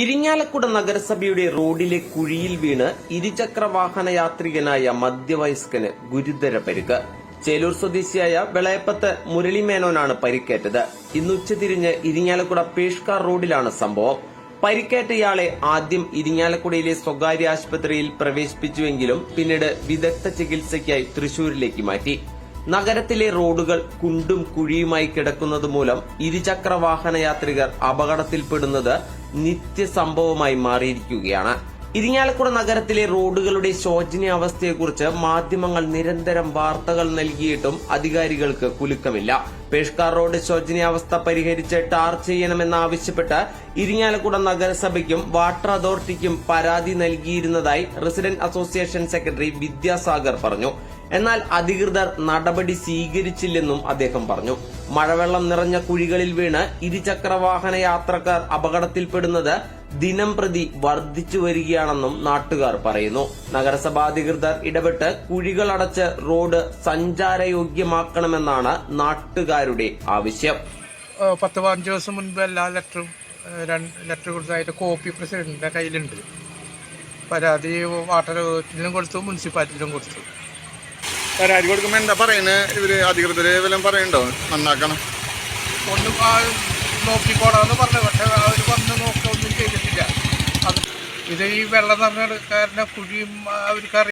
ഇരിങ്ങാലക്കുട നഗരസഭയുടെ റോഡിലെ കുഴിയിൽ വീണ് ഇരുചക്ര വാഹന യാത്രികനായ മധ്യവയസ്കന് ഗുരുതര പരിക്ക്. ചേലൂർ സ്വദേശിയായ വിളയപ്പത്ത് മുരളിമേനോനാണ് പരിക്കേറ്റത്. ഇന്ന് ഉച്ചതിരിഞ്ഞ് ഇരിങ്ങാലക്കുട പേഷ്കാർ റോഡിലാണ് സംഭവം. പരിക്കേറ്റ ഇയാളെ ആദ്യം ഇരിങ്ങാലക്കുടയിലെ സ്വകാര്യ ആശുപത്രിയിൽ പ്രവേശിപ്പിച്ചുവെങ്കിലും പിന്നീട് വിദഗ്ധ ചികിത്സയ്ക്കായി തൃശൂരിലേക്ക് മാറ്റി. നഗരത്തിലെ റോഡുകൾ കുണ്ടും കുഴിയുമായി കിടക്കുന്നത് മൂലം ഇരുചക്ര വാഹന യാത്രികർ അപകടത്തിൽപ്പെടുന്നത് നിത്യസംഭവമായി മാറിയിരിക്കുകയാണ്. ഇരിങ്ങാലക്കുട നഗരത്തിലെ റോഡുകളുടെ ശോചനീയാവസ്ഥയെക്കുറിച്ച് മാധ്യമങ്ങൾ നിരന്തരം വാർത്തകൾ നൽകിയിട്ടും അധികാരികൾക്ക് കുലുക്കമില്ല. പേഷ്കാർ റോഡ് ശോചനീയാവസ്ഥ പരിഹരിച്ച് ടാർ ചെയ്യണമെന്നാവശ്യപ്പെട്ട് ഇരിങ്ങാലക്കുട നഗരസഭയ്ക്കും വാട്ടർ അതോറിറ്റിക്കും പരാതി നൽകിയിരുന്നതായി റെസിഡന്റ് അസോസിയേഷൻ സെക്രട്ടറി വിദ്യാസാഗർ പറഞ്ഞു. എന്നാൽ അധികൃതർ നടപടി സ്വീകരിച്ചില്ലെന്നും അദ്ദേഹം പറഞ്ഞു. മഴവെള്ളം നിറഞ്ഞ കുഴികളിൽ വീണ് ഇരുചക്രവാഹന യാത്രക്കാർ അപകടത്തിൽപ്പെടുന്നത് ദിനം പ്രതി വർദ്ധിച്ചു വരികയാണെന്നും നാട്ടുകാർ പറയുന്നു. നഗരസഭാധികൃതർ ഇടപെട്ട് കുഴികൾ അടച്ച് റോഡ് സഞ്ചാരയോഗ്യമാക്കണമെന്നാണ് നാട്ടുകാരുടെ ആവശ്യം. പത്ത് പതിനഞ്ച് ദിവസം മുൻപ് എല്ലാ ലെറ്ററും രണ്ട് ലെറ്റർ കൊടുത്തതിന്റെ കോപ്പി പ്രസിഡന്റിന്റെ കയ്യിലുണ്ട്. പരാതി വാട്ടർ അതോറിറ്റിയിലും കൊടുത്തു മുനിസിപ്പാലിറ്റിയിലും കൊടുത്തു. പരാതി കൊടുക്കുമ്പോൾ എന്താ പറയുന്നത് ഇവർ അധികൃതരെ വല്ലതും പറയണ്ടോ? നന്നാക്കണം. ഒന്ന് നോക്കിക്കോളാന്ന് നോക്കിക്കോടാന്ന് പറഞ്ഞു. പക്ഷെ ഇത് ഈ വെള്ളം നിറഞ്ഞ കാരണം കുഴിയും അവർക്ക്